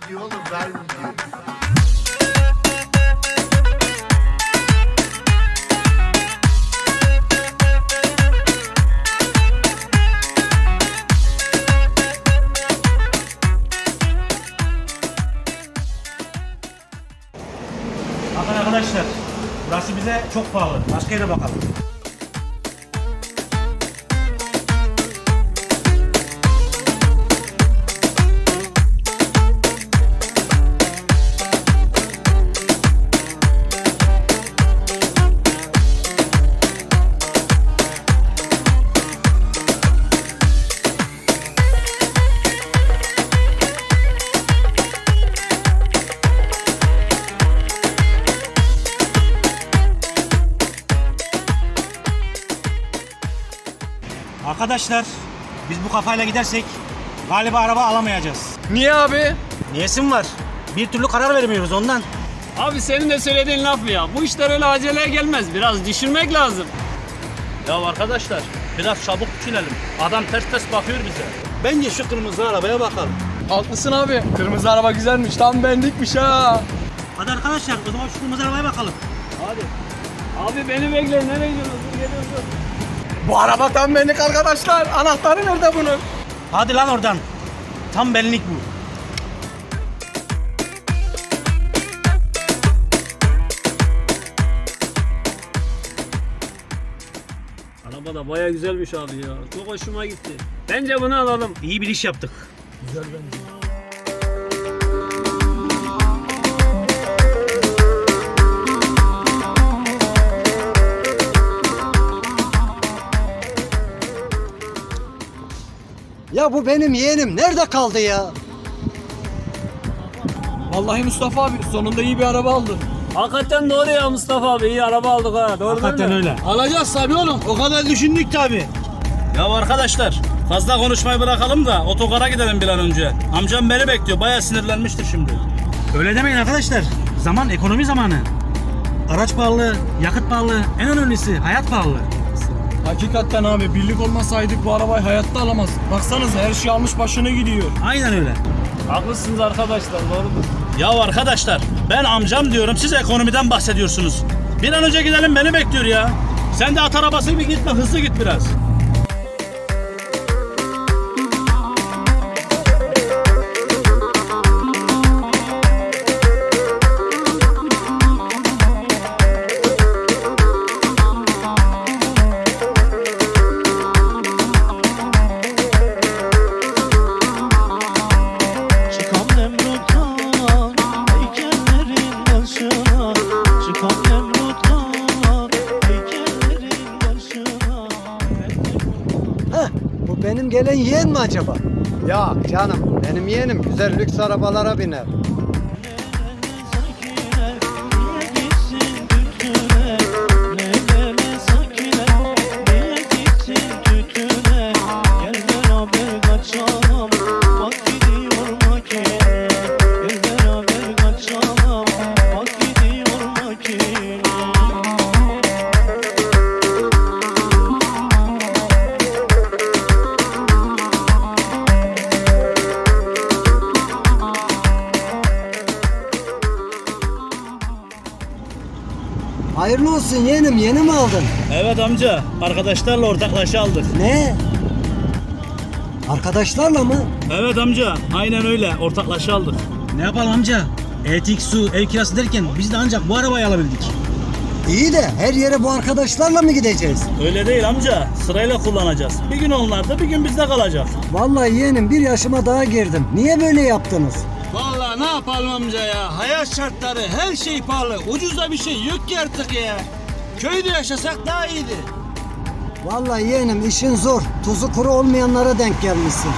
müziği oğlum ver müziği. Bakın arkadaşlar, burası bize çok pahalı. Başka yere bakalım. Arkadaşlar, biz bu kafayla gidersek galiba araba alamayacağız. Niye abi? Niyesi mi var? Bir türlü karar veremiyoruz ondan. Abi senin de söylediğin laf mı ya? Bu işler öyle aceleye gelmez. Biraz düşünmek lazım. Ya arkadaşlar biraz çabuk düşünelim. Adam ters ters bakıyor bize. Bence şu kırmızı arabaya bakalım. Haklısın abi. Kırmızı araba güzelmiş. Tam benlikmiş ha. Hadi arkadaşlar, o zaman şu kırmızı arabaya bakalım. Abi beni bekle. Nereye gidiyorsun? Dur geliyorsun. Bu araba tam benlik arkadaşlar. Anahtarı nerede bunun? Hadi lan oradan. Tam benlik bu. Araba da baya güzelmiş abi ya. Çok hoşuma gitti. Bence bunu alalım. İyi bir iş yaptık. Ya bu benim yeğenim nerede kaldı ya? Vallahi Mustafa abi sonunda iyi bir araba aldı. Hakikaten doğru ya Mustafa abi. İyi araba aldık ha. Doğru Hakikaten değil mi? öyle. Alacağız tabii oğlum. O kadar düşündük tabii. Ya arkadaşlar fazla konuşmayı bırakalım da otogara gidelim bir an önce. Amcam beni bekliyor. Bayağı sinirlenmiştir şimdi. Öyle demeyin arkadaşlar. Zaman ekonomi zamanı. Araç pahalı, yakıt pahalı, en önemlisi hayat pahalı. Hakikaten abi birlik olmasaydık bu arabayı hayatta alamaz. Baksanıza her şey almış başını gidiyor. Aynen öyle. Haklısınız arkadaşlar. Doğrudur. Ya arkadaşlar ben amcam diyorum siz ekonomiden bahsediyorsunuz. Bir an önce gidelim beni bekliyor ya. Sen de at arabası bir gitme hızlı git biraz. Bu benim gelen yeğen mi acaba? Ya canım benim yeğenim güzel lüks arabalara biner. Hayırlı olsun yeğenim yeni mi aldın? Evet amca arkadaşlarla ortaklaşa aldık. Ne? Arkadaşlarla mı? Evet amca aynen öyle ortaklaşa aldık. Ne yapalım amca? Elektrik, su, ev kirası derken biz de ancak bu arabayı alabildik. İyi de her yere bu arkadaşlarla mı gideceğiz? Öyle değil amca sırayla kullanacağız. Bir gün onlarda bir gün bizde kalacak. Vallahi yeğenim bir yaşıma daha girdim. Niye böyle yaptınız? Yapalım amca ya? Hayat şartları her şey pahalı. Ucuz da bir şey yok ki artık ya. Köyde yaşasak daha iyiydi. Vallahi yeğenim işin zor. Tuzu kuru olmayanlara denk gelmişsin.